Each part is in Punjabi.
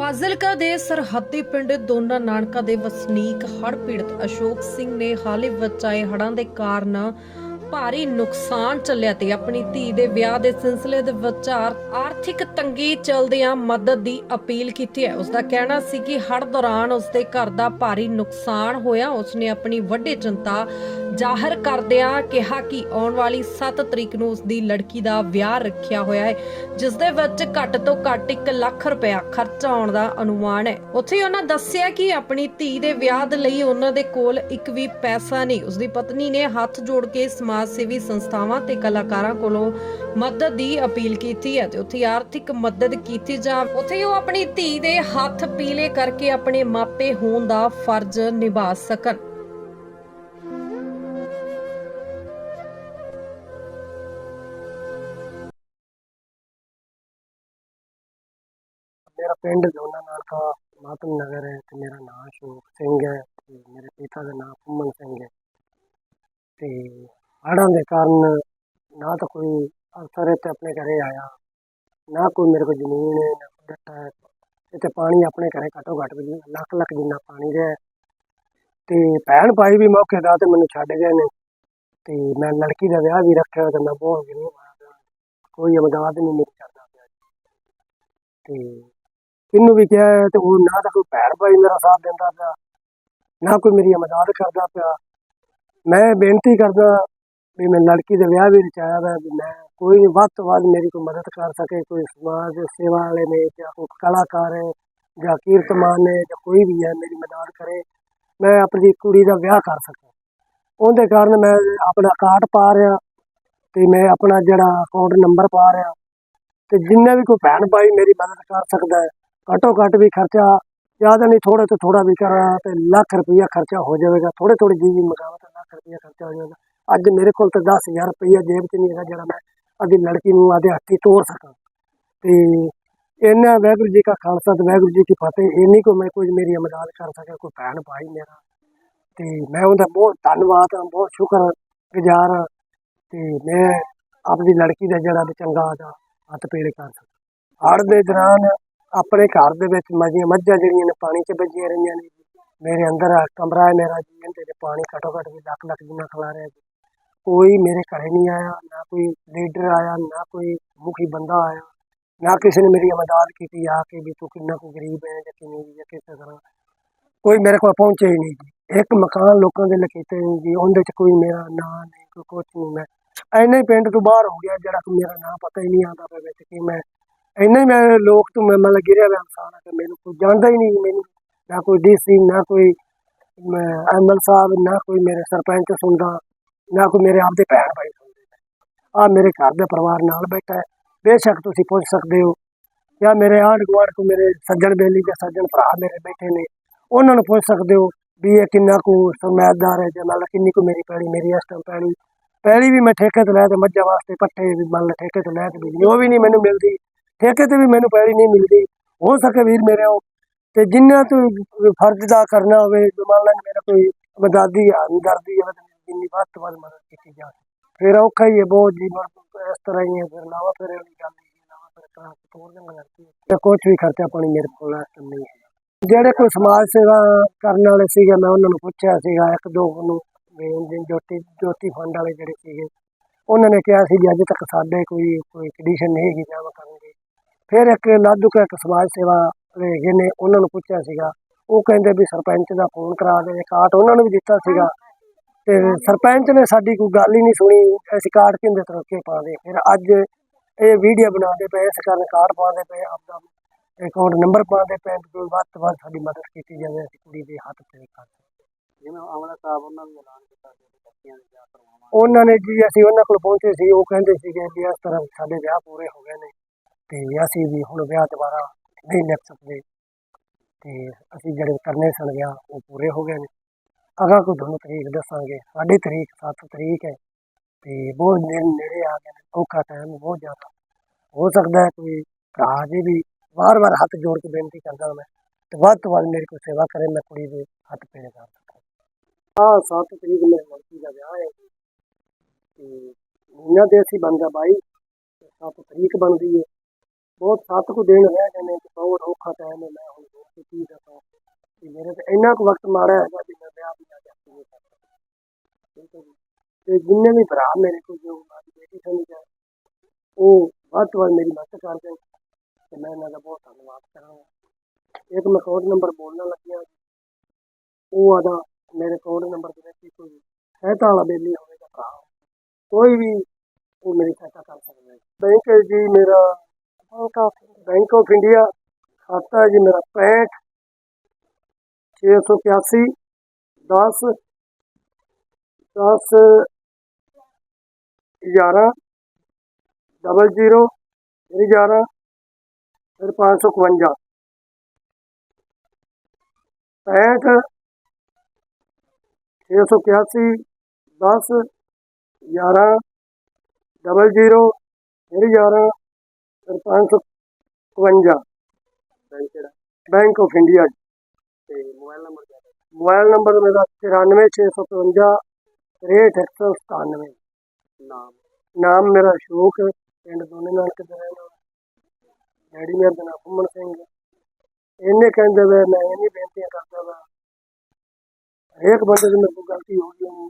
ਫਾਜ਼ਿਲਕਾ ਦੇ ਸਰਹੱਦੀ ਪਿੰਡ ਦੋਨਾ ਨਾਨਕਾ ਦੇ ਵਸਨੀਕ ਹੜ੍ਹ ਪੀੜਤ ਅਸ਼ੋਕ ਸਿੰਘ ਨੇ ਹਾਲੇ ਵਿੱਚ ਹੜ੍ਹਾਂ ਦੇ ਕਾਰਨ ਭਾਰੀ ਨੁਕਸਾਨ ਚੱਲਿਆ ਤੇ ਆਪਣੀ ਧੀ ਦੇ ਵਿਆਹ ਦੇ ਸਿਲਸਿਲੇ ਦੇ ਵਿਚਾਰ ਆਰਥਿਕ ਤੰਗੀ ਚਲਦਿਆਂ ਮਦਦ ਦੀ ਅਪੀਲ ਕੀਤੀ ਹੈ। ਉਸ ਦਾ ਕਹਿਣਾ ਸੀ ਕਿ ਹੜ੍ਹ ਦੌਰਾਨ ਉਸ ਦੇ ਘਰ ਦਾ ਭਾਰੀ ਨੁਕਸਾਨ ਹੋਇਆ। ਉਸ ਨੇ ਆਪਣੀ ਵੱਡੀ ਚਿੰਤਾ ਜ਼ਾਹਰ ਕਰਦਿਆਂ ਕਿਹਾ ਕਿ ਆਉਣ ਵਾਲੀ 7 ਤਰੀਕ ਨੂੰ ਉਸ ਦੀ ਲੜਕੀ ਦਾ ਵਿਆਹ ਰੱਖਿਆ ਹੋਇਆ ਹੈ, ਜਿਸ ਦੇ ਵਿੱਚ ਘੱਟ ਤੋਂ ਘੱਟ 1 ਲੱਖ ਰੁਪਇਆ ਖਰਚਾ ਆਉਣ ਦਾ ਅਨੁਮਾਨ ਹੈ। ਉੱਥੇ ਉਹਨਾਂ ਦੱਸਿਆ ਕਿ ਆਪਣੀ ਧੀ ਦੇ ਵਿਆਹ ਦੇ ਲਈ ਉਹਨਾਂ ਦੇ ਕੋਲ ਇੱਕ ਵੀ ਪੈਸਾ ਨਹੀਂ। ਉਸ ਦੀ ਪਤਨੀ ਨੇ ਹੱਥ ਜੋੜ ਕੇ ਸਮਾਜ ਸੇਵੀ ਸੰਸਥਾਵਾਂ ਤੇ ਕਲਾਕਾਰਾਂ ਕੋਲੋਂ ਮਦਦ ਦੀ ਅਪੀਲ ਕੀਤੀ ਹੈ ਤੇ ਉੱਥੇ ਆਰਥਿਕ ਮਦਦ ਕੀਤੀ ਜਾ ਉੱਥੇ ਉਹ ਆਪਣੀ ਧੀ ਦੇ ਹੱਥ ਪੀਲੇ ਕਰਕੇ ਆਪਣੇ ਮਾਪੇ ਹੋਣ ਦਾ ਫਰਜ਼ ਨਿਭਾ ਸਕਣ। ਮੇਰਾ ਪਿੰਡ ਦੋਨਾ ਨਾਲ ਮਾਤਮ ਨਗਰ ਹੈ ਤੇ ਮੇਰਾ ਨਾਮ ਅਸ਼ੋਕ ਸਿੰਘ ਹੈ ਤੇ ਮੇਰੇ ਪਿਤਾ ਦਾ ਨਾਮ ਫੁੰਮਨ ਸਿੰਘ ਹੈ। ਤੇ ਹੜ੍ਹਾਂ ਦੇ ਕਾਰਨ ਨਾ ਤਾਂ ਕੋਈ ਅਫਸਰ ਇੱਥੇ ਆਪਣੇ ਘਰੇ ਆਇਆ, ਨਾ ਕੋਈ ਮੇਰੇ ਕੋਲ ਜ਼ਮੀਨ ਹੈ, ਨਾ ਕੋਈ ਦਿੱਤਾ ਹੈ। ਇੱਥੇ ਪਾਣੀ ਆਪਣੇ ਘਰੇ ਘੱਟੋ ਘੱਟ ਵੀ ਲੱਖ ਲੱਖ ਜਿੰਨਾ ਪਾਣੀ ਰਿਹਾ ਹੈ। ਤੇ ਭੈਣ ਭਾਈ ਵੀ ਮੌਕੇ ਦਾ ਤੇ ਮੈਨੂੰ ਛੱਡ ਗਏ ਨੇ। ਤੇ ਮੈਂ ਲੜਕੀ ਦਾ ਵਿਆਹ ਵੀ ਰੱਖਿਆ ਹੋਇਆ ਤੇ ਮੈਂ ਬਹੁਤ ਗਰੀਬ ਹਾਂ ਕੋਈ ਇਮਦਾਦ ਨਹੀਂ ਮੇਰੀ ਕਰਦਾ ਪਿਆ। ਤੇ ਕਿਹਨੂੰ ਵੀ ਕਿਹਾ ਹੈ ਤੇ ਉਹ ਨਾ ਤਾਂ ਕੋਈ ਭੈਣ ਭਾਈ ਮੇਰਾ ਸਾਥ ਦਿੰਦਾ ਪਿਆ, ਨਾ ਕੋਈ ਮੇਰੀ ਮਦਦ ਕਰਦਾ ਪਿਆ। ਮੈਂ ਬੇਨਤੀ ਕਰਦਾ ਵੀ ਮੈਂ ਲੜਕੀ ਦੇ ਵਿਆਹ ਵੀ ਰਚਾਇਆ ਵਾ, ਵੀ ਮੈਂ ਕੋਈ ਵੀ ਵੱਧ ਤੋਂ ਵੱਧ ਮੇਰੀ ਕੋਈ ਮਦਦ ਕਰ ਸਕੇ, ਕੋਈ ਸਮਾਜ ਸੇਵਾ ਵਾਲੇ ਨੇ ਜਾਂ ਕੋਈ ਕਲਾਕਾਰ ਹੈ ਜਾਂ ਕੀਰਤਮਾਨ ਨੇ ਜਾਂ ਕੋਈ ਵੀ ਹੈ ਮੇਰੀ ਮਦਦ ਕਰੇ, ਮੈਂ ਆਪਣੀ ਕੁੜੀ ਦਾ ਵਿਆਹ ਕਰ ਸਕਾਂ। ਉਹਦੇ ਕਾਰਨ ਮੈਂ ਆਪਣਾ ਕਾਰਡ ਪਾ ਰਿਹਾ ਤੇ ਮੈਂ ਆਪਣਾ ਜਿਹੜਾ ਅਕਾਊਂਟ ਨੰਬਰ ਪਾ ਰਿਹਾ ਤੇ ਜਿੰਨਾ ਵੀ ਕੋਈ ਭੈਣ ਭਾਈ ਮੇਰੀ ਮਦਦ ਕਰ ਸਕਦਾ ਹੈ ਘੱਟੋ ਘੱਟ ਵੀ ਖਰਚਾ ਜ਼ਿਆਦਾ ਨਹੀਂ ਥੋੜਾ ਤੋਂ ਥੋੜਾ ਵੀ ਕਰਾਂ ਤੇ ਲੱਖ ਰੁਪਈਆ ਖਰਚਾ ਹੋ ਜਾਵੇਗਾ। ਥੋੜੇ ਥੋੜੇ ਜੀ ਵੀ ਮਗਾਵਾਂ ਤਾਂ ਲੱਖ ਰੁਪਈਆ ਖਰਚਾ ਹੋ ਜਾਵੇਗਾ। ਅੱਜ ਮੇਰੇ ਕੋਲ ਤਾਂ 10000 ਰੁਪਈਆ ਜੇਬ 'ਚ ਨਹੀਂ ਹੈਗਾ ਜਿਹੜਾ ਮੈਂ ਆਪਣੀ ਲੜਕੀ ਨੂੰ ਆਦੇ ਹੱਥੀ ਤੋਰ ਸਕਾਂ। ਤੇ ਇਹਨਾਂ ਵਾਹਿਗੁਰੂ ਜੀ ਕਾ ਖਾਲਸਾ ਤੇ ਵਾਹਿਗੁਰੂ ਜੀ ਕੀ ਫਤਿਹ, ਇੰਨੀ ਕੋ ਮੈਂ ਕੁਝ ਮੇਰੀ ਮਦਦ ਕਰ ਸਕਿਆ, ਕੋਈ ਭੈਣ ਭਾਈ ਮੇਰਾ। ਤੇ ਮੈਂ ਉਹਦਾ ਬਹੁਤ ਧੰਨਵਾਦ ਹਾਂ, ਬਹੁਤ ਸ਼ੁਕਰ ਗੁਜ਼ਾਰ ਹਾਂ। ਤੇ ਮੈਂ ਆਪਣੀ ਲੜਕੀ ਦਾ ਜਿਹੜਾ ਵੀ ਚੰਗਾ ਦਾ ਹੱਥ ਪੇੜ ਕਰ ਸਕਾਂ। ਹੜ ਦੇ ਦੌਰਾਨ ਆਪਣੇ ਘਰ ਦੇ ਵਿੱਚ ਮੱਝੀਆਂ ਮੱਝਾਂ ਜਿਹੜੀਆਂ ਨੇ ਪਾਣੀ 'ਚ ਵੱਜੀਆਂ ਰਹੀਆਂ ਨੇ ਮੇਰੇ ਅੰਦਰ ਕਮਰਾ ਹੈ ਮੇਰਾ ਜੀ, ਇਹਦੇ 'ਚ ਪਾਣੀ ਘੱਟੋ ਘੱਟ ਵੀ ਲੱਖ ਲੱਖ ਜਿੰਨਾ ਖਲਾ ਰਿਹਾ ਜੀ। ਕੋਈ ਮੇਰੇ ਘਰੇ ਨਹੀਂ ਆਇਆ, ਨਾ ਕੋਈ ਲੀਡਰ ਆਇਆ, ਨਾ ਕੋਈ ਮੁਖੀ ਬੰਦਾ ਆਇਆ, ਨਾ ਕਿਸੇ ਨੇ ਮੇਰੀ ਮਦਦ ਕੀਤੀ ਆ ਕੇ ਵੀ ਤੂੰ ਕਿੰਨਾ ਕੁ ਗਰੀਬ ਹੈ ਜਾਂ ਕਿਵੇਂ ਜਾਂ ਕਿਸ ਤਰ੍ਹਾਂ। ਕੋਈ ਮੇਰੇ ਕੋਲ ਪਹੁੰਚੇ ਹੀ ਨਹੀਂ ਜੀ। ਇੱਕ ਮਕਾਨ ਲੋਕਾਂ ਦੇ ਲਕੀਤੇ ਨਹੀਂ ਜੀ, ਉਹਦੇ 'ਚ ਕੋਈ ਮੇਰਾ ਨਾਂ ਨਹੀਂ, ਕੋਈ ਕੁਛ ਨਹੀਂ, ਮੈਂ ਇੰਨੇ ਪਿੰਡ ਤੋਂ ਬਾਹਰ ਹੋ ਗਿਆ ਜਿਹੜਾ ਕਿ ਮੇਰਾ ਨਾਂ ਪਤਾ ਹੀ ਨਹੀਂ ਆਉਂਦਾ ਪਿਆ ਵਿੱਚ ਕਿ ਮੈਂ ਇੰਨਾ ਹੀ ਮੈਂ ਲੋਕ ਤੋਂ ਮੈਂ ਮਤਲਬ ਗਿਰਿਆ ਹੋਇਆ ਇਨਸਾਨ ਹੈ ਮੈਨੂੰ ਕੋਈ ਜਾਣਦਾ ਹੀ ਨਹੀਂ ਮੈਨੂੰ, ਨਾ ਕੋਈ ਡੀਸੀ ਨਾ ਕੋਈ ਐਮਐਲ ਸਾਹਿਬ, ਨਾ ਕੋਈ ਮੇਰੇ ਸਰਪੰਚ ਸੁਣਦਾ, ਨਾ ਕੋਈ ਮੇਰੇ ਆਪਦੇ ਭੈਣ ਭਾਈ ਸੁਣਦੇ। ਆ ਮੇਰੇ ਘਰ ਦੇ ਪਰਿਵਾਰ ਨਾਲ ਬੈਠਾ ਹੈ। ਬੇਸ਼ੱਕ ਤੁਸੀਂ ਪੁੱਛ ਸਕਦੇ ਹੋ, ਜਾਂ ਮੇਰੇ ਆਂਢ ਗੁਆਂਢ ਕੋ ਮੇਰੇ ਸੱਜਣ ਬੇਲੀ ਦੇ ਸੱਜਣ ਭਰਾ ਮੇਰੇ ਬੈਠੇ ਨੇ, ਉਹਨਾਂ ਨੂੰ ਪੁੱਛ ਸਕਦੇ ਹੋ ਵੀ ਇਹ ਕਿੰਨਾ ਕੁ ਸਰਮਾਇਦਾਰ ਹੈ ਜਾਂ ਨਾਲ ਕਿੰਨੀ ਕੁ ਮੇਰੀ ਪੈਲੀ ਮੇਰੀ ਇਸ ਟਾਈਮ ਪੈਲੀ ਪੈਲੀ ਵੀ ਮੈਂ ਠੇਕੇ ਤੇ ਲੈ ਤੇ ਮੱਝਾਂ ਵਾਸਤੇ ਪੱਠੇ ਵੀ ਮੰਨ ਲਾ ਠੇਕੇ ਤੇ ਲੈ ਤੇ ਵੀ ਉਹ ਵੀ ਨਹੀਂ ਮੈਨੂੰ ਮਿਲਦੀ। ਠੇਕੇ ਤੇ ਵੀ ਮੈਨੂੰ ਪੈਲੀ ਨਹੀਂ ਮਿਲਦੀ। ਹੋ ਸਕੇ ਵੀਰ ਮੇਰੇ ਉਹ। ਤੇ ਜਿੰਨਾ ਤੂੰ ਫਰਜ਼ ਦਾ ਕਰਨਾ ਹੋਵੇ ਮੰਨ ਲਾ ਮੇਰਾ ਕੋਈ ਮਦਦੀ ਆ ਦਰਦੀ ਹੈ ਜਿੰਨੀ ਵੱਧ ਤੋਂ ਵੱਧ ਮਦਦ ਕੀਤੀ ਜਾ ਫਿਰ ਔਖਾ ਹੀ ਹੈ ਬਹੁਤ ਜੀਵਨ ਇਸ ਤਰ੍ਹਾਂ ਹੀ ਹੈ, ਫਿਰ ਲਾਵਾ ਫਿਰ ਵਾਲੀ ਗੱਲ ਹੀ ਲਾਵਾ ਫਿਰ ਕਰਾਂ ਤੋੜ ਜੰਗ ਲੱਗਦੀ ਹੈ ਤੇ ਕੁਛ ਵੀ ਖਰਚਾ ਪਾਣੀ ਮੇਰੇ ਕੋਲ ਨਹੀਂ ਹੈ। ਜਿਹੜੇ ਕੋਈ ਸਮਾਜ ਸੇਵਾ ਕਰਨ ਵਾਲੇ ਸੀਗੇ, ਮੈਂ ਉਹਨਾਂ ਨੂੰ ਪੁੱਛਿਆ ਸੀਗਾ, ਇੱਕ ਦੋ ਨੂੰ, ਜੋਤੀ ਜੋਤੀ ਫੰਡ ਵਾਲੇ ਜਿਹੜੇ ਸੀਗੇ, ਉਹਨਾਂ ਨੇ ਕਿਹਾ ਸੀ ਵੀ ਅੱਜ ਤੱਕ ਸਾਡੇ ਕੋਈ ਕੋਈ ਕੰਡੀਸ਼ਨ ਨਹੀਂ ਹੈਗੀ ਜਮ੍ਹਾਂ ਕਰਨ ਦੀ ਫਿਰ ਇੱਕ ਲਾਧੂ ਕਾ ਇੱਕ ਸਮਾਜ ਸੇਵਾ ਵਾਲੇ ਹੈਗੇ ਨੇ ਉਹਨਾਂ ਨੂੰ ਪੁੱਛਿਆ ਸੀਗਾ ਉਹ ਕਹਿੰਦੇ ਵੀ ਸਰਪੰਚ ਦਾ ਫੋਨ ਕਰਾ ਦੇ ਕਾਰਡ ਉਹਨਾਂ ਨੂੰ ਵੀ ਦਿੱਤਾ ਸੀਗਾ। ਤੇ ਸਰਪੰਚ ਨੇ ਸਾਡੀ ਕੋਈ ਗੱਲ ਹੀ ਨਹੀਂ ਸੁਣੀ ਅਸੀਂ ਕਾਰਡ ਕਿੰਦੇ ਤਰੱਕੇ ਪਾਦੇ ਫਿਰ ਅੱਜ ਇਹ ਵੀਡੀਓ ਬਣਾਉਂਦੇ ਪਏ ਇਸ ਕਾਰਨ ਕਾਰਡ ਪਾਉਂਦੇ ਪਏ ਆਪਦਾ ਅਕਾਊਂਟ ਨੰਬਰ ਪਾਉਂਦੇ ਪਏ ਵੀ ਵੱਧ ਤੋਂ ਵੱਧ ਸਾਡੀ ਮਦਦ ਕੀਤੀ ਜਾਵੇ ਅਸੀਂ ਕੁੜੀ ਦੇ ਹੱਥ ਤੇ ਕਰ ਜਿਵੇਂ ਆਮਲਾ ਸਾਹਿਬ ਉਹਨਾਂ ਨੇ ਐਲਾਨ ਕੀਤਾ ਸੀ ਬੱਚਿਆਂ ਦੇ ਵਿਆਹ ਕਰਵਾਵਾਂਗੇ ਉਹਨਾਂ ਨੇ ਜੀ ਅਸੀਂ ਉਹਨਾਂ ਕੋਲ ਪਹੁੰਚੇ ਸੀ ਉਹ ਕਹਿੰਦੇ ਸੀਗੇ ਵੀ ਇਸ ਤਰ੍ਹਾਂ ਸਾਡੇ ਵਿਆਹ ਪੂਰੇ ਹੋ ਗਏ ਨੇ। ਤੇ ਅਸੀਂ ਵੀ ਹੁਣ ਵਿਆਹ ਦੁਬਾਰਾ ਨਹੀਂ ਲਿਖ ਸਕਦੇ। ਤੇ ਅਸੀਂ ਜਿਹੜੇ ਕਰਨੇ ਸਨ ਵਿਆਹ, ਉਹ ਪੂਰੇ ਹੋ ਗਏ ਨੇ। ਅਗਾਂ ਕੋਈ ਤੁਹਾਨੂੰ ਤਰੀਕ ਦੱਸਾਂਗੇ। ਸਾਡੀ ਤਰੀਕ 7 ਤਰੀਕ ਹੈ ਤੇ ਬਹੁਤ ਦਿਨ ਨੇੜੇ ਆ ਗਏ ਨੇ। ਔਖਾ ਟਾਈਮ ਬਹੁਤ ਜ਼ਿਆਦਾ। ਹੋ ਸਕਦਾ ਹੈ ਕੋਈ ਭਰਾ ਜੀ ਵੀ ਵਾਰ-ਵਾਰ ਹੱਥ ਜੋੜ ਕੇ ਬੇਨਤੀ ਕਰਦਾ ਮੈਂ, ਤੇ ਵੱਧ ਤੋਂ ਵੱਧ ਮੇਰੀ ਕੋਈ ਸੇਵਾ ਕਰੇ, ਮੈਂ ਕੁੜੀ ਦੇ ਹੱਥ ਪੇੜੇ ਕਰ ਸਕਾਂ। ਆਹ 7 ਤਰੀਕ ਮੇਰੇ ਲੜਕੀ ਦਾ ਵਿਆਹ ਹੈ। ਤੇ ਮਹੀਨਾ ਦੇ ਅਸੀਂ ਬਣਦਾ ਬਾਈ 7 ਤਰੀਕ ਬਣਦੀ ਹੈ। ਬਹੁਤ ਸੱਤ ਕੁ ਦਿਨ ਰਹਿ ਗਏ ਨੇ ਤੇ ਬਹੁਤ ਔਖਾ ਟਾਈਮ ਹੈ, ਮੈਂ ਹੁਣ ਹੋਰ ਕੀ ਕੀ ਦੱਸਾਂ। ਕਿ ਮੇਰੇ ਤੇ ਇੰਨਾ ਕੁ ਵਕਤ ਮਾੜਾ ਹੈਗਾ ਕਿ ਮੈਂ ਵਿਆਹ ਵੀ ਨਾ ਕਰ ਸਕਦਾ। ਤੇ ਜਿੰਨੇ ਵੀ ਭਰਾ ਮੇਰੇ ਕੋਲ ਜੋ ਮਾਰੀ ਬੇਟੀ ਸਮਝ ਆ ਉਹ ਵੱਧ ਤੋਂ ਵੱਧ ਮੇਰੀ ਮਦਦ ਕਰਦੇ ਤੇ ਮੈਂ ਇਹਨਾਂ ਦਾ ਬਹੁਤ ਧੰਨਵਾਦ ਕਰਾਂਗਾ। ਇੱਕ ਮੈਂ ਕੋਡ ਨੰਬਰ ਬੋਲਣ ਲੱਗਿਆ ਉਹ ਆਦਾ ਮੇਰੇ ਕੋਡ ਨੰਬਰ ਦੇ ਵਿੱਚ ਕੋਈ ਸਹਾਇਤਾ ਵਾਲਾ ਬੇਲੀ ਹੋਵੇਗਾ ਭਰਾ ਕੋਈ ਵੀ ਉਹ ਮੇਰੀ ਸਹਾਇਤਾ ਕਰ ਸਕਦਾ ਹੈ। ਬੈਂਕ ਜੀ ਮੇਰਾ bank of bank of India ਖਾਤਾ ਹੈ ਜੀ ਮੇਰਾ 65 681 10 10 11 ਡਬਲ ਜ਼ੀਰੋ ਫਿਰ 11 ਫਿਰ 551 65 681 10 11 ਡਬਲ ਜ਼ੀਰੋ ਫਿਰ 11 ਫਿਰ 551 ਬੈਂਕ ਆਫ ਇੰਡੀਆ। ਤੇ ਮੋਬਾਈਲ ਨੰਬਰ ਮੋਬਾਈਲ ਨੰਬਰ ਮੇਰਾ 94655 63197 ਨਾਮ? ਨਾਮ ਮੇਰਾ ਅਸ਼ੋਕ ਹੈ, ਪਿੰਡ ਦੋਨੇ ਨਾਨਕ ਦਾ ਰਹਿਣ ਡੈਡੀ ਮੇਰਾ ਦਾ ਨਾਮ ਫੁੰਮਣ ਸਿੰਘ। ਇਹਨੇ ਕਹਿੰਦੇ ਵੇ ਮੈਂ ਇਹ ਨਹੀਂ ਬੇਨਤੀਆਂ ਕਰਦਾ ਵਾ। ਹਰੇਕ ਬੰਦੇ ਦੀ ਮੇਰੇ ਕੋਲ ਗਲਤੀ ਹੋ ਗਈ।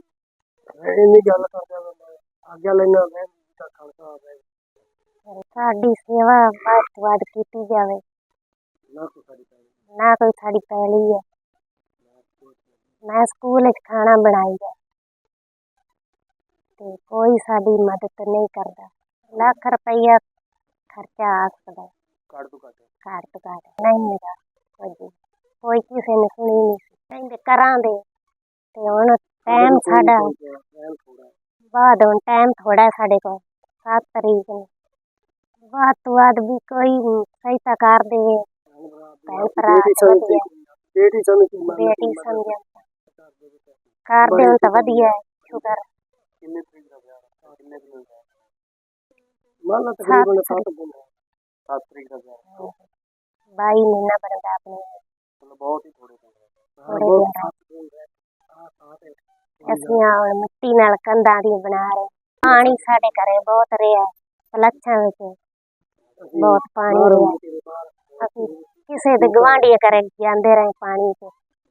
ਮੈਂ ਇਹ ਨਹੀਂ ਗੱਲ ਕਰਦਾ ਵਾ ਮੈਂ ਆਗਿਆ ਲੈਣਾ ਮੈਂ ਤਾਂ ਖਾਲਸਾ ਹੈ ਸਾਡੀ ਸੇਵਾ ਵੱਧ ਤੋਂ ਵੱਧ ਕੀਤੀ ਜਾਵੇ। ਨਾ ਕੋਈ ਸਾਡੀ ਭੈਣ ਨਾ ਕੋਈ ਸਾਡੀ ਪੈਲੀ ਹੈ। ਮੈਂ ਸਕੂਲ ਵਿੱਚ ਖਾਣਾ ਬਣਾਈ ਹੈ। ਤੇ ਕੋਈ ਸਾਡੀ ਮਦਦ ਨਹੀਂ ਕਰਦਾ। ਲੱਖ ਰੁਪਈਆ ਖਰਚਾ ਆ ਸਕਦਾ। ਕੱਢ ਤੋਂ ਘੱਟ। ਤੋਂ ਘੱਟ ਨਹੀਂ ਹੈਗਾ। ਕੁਝ ਕੋਈ ਕਿਸੇ ਨੇ ਸੁਣੀ ਨਹੀਂ ਸੀ। ਕਹਿੰਦੇ ਕਰਾਂਗੇ ਤੇ ਹੁਣ ਟਾਈਮ ਸਾਡਾ ਬਾਅਦ ਹੁਣ ਟਾਈਮ ਥੋੜਾ ਸਾਡੇ ਕੋਲ। 7 ਤਰੀਕ ਨੂੰ। ਬਾਅਦ ਤੋਂ ਬਾਅਦ ਵੀ ਕੋਈ ਸਹਾਇਤਾ ਕਰ ਦੇਵੇ। ਭੈਣ ਭਰਾ ਵਧੀਆ। ਬੇਟੀ ਸਾਨੂੰ ਕੀ ਮੰਨ ਬੇਟੀ ਸਮਝਣ ਕਰ ਦੇਣ ਤਾਂ ਵਧੀਆ ਹੈ ਸ਼ੁਕਰ। ਕਿੰਨੇ ਤਰੀਕ ਦਾ ਵਿਆਹ? ਹੈ ਕਿੰਨੇ ਦਿਨ ਦਾ ਮੰਨ ਲਾ ਤਕਰੀਬਨ 7 ਦਿਨ। ਹੈ 7 ਤਰੀਕ ਦਾ ਵਿਆਹ। ਹੈ। 22 ਮਹੀਨਾ ਬਣਦਾ ਆਪਣੇ। ਮਤਲਬ ਬਹੁਤ ਹੀ ਥੋੜੇ ਦਿਨ ਹੈ ਥੋੜੇ ਬਹੁਤ ਦਿਨ ਹੈ। ਸੱਤ ਦਿਨ ਹੈ ਹਾਂ ਸਾਤ ਹੈ ਅਸੀਂ ਮਿੱਟੀ ਨਾਲ ਕੰਧਾਂ ਦੀ ਬਣਾ ਰਹੇ। ਪਾਣੀ ਸਾਡੇ ਘਰੇ ਬਹੁਤ ਰਿਹਾ ਵਿੱਚ। ਬਹੁਤ ਪਾਣੀ ਰਿਹਾ ਅਸੀਂ ਕਿਸੇ ਦੇ ਗਵਾਂਢੀਆਂ ਘਰੇ ਜਾਂਦੇ ਰਹੇ ਪਾਣੀ 'ਚ।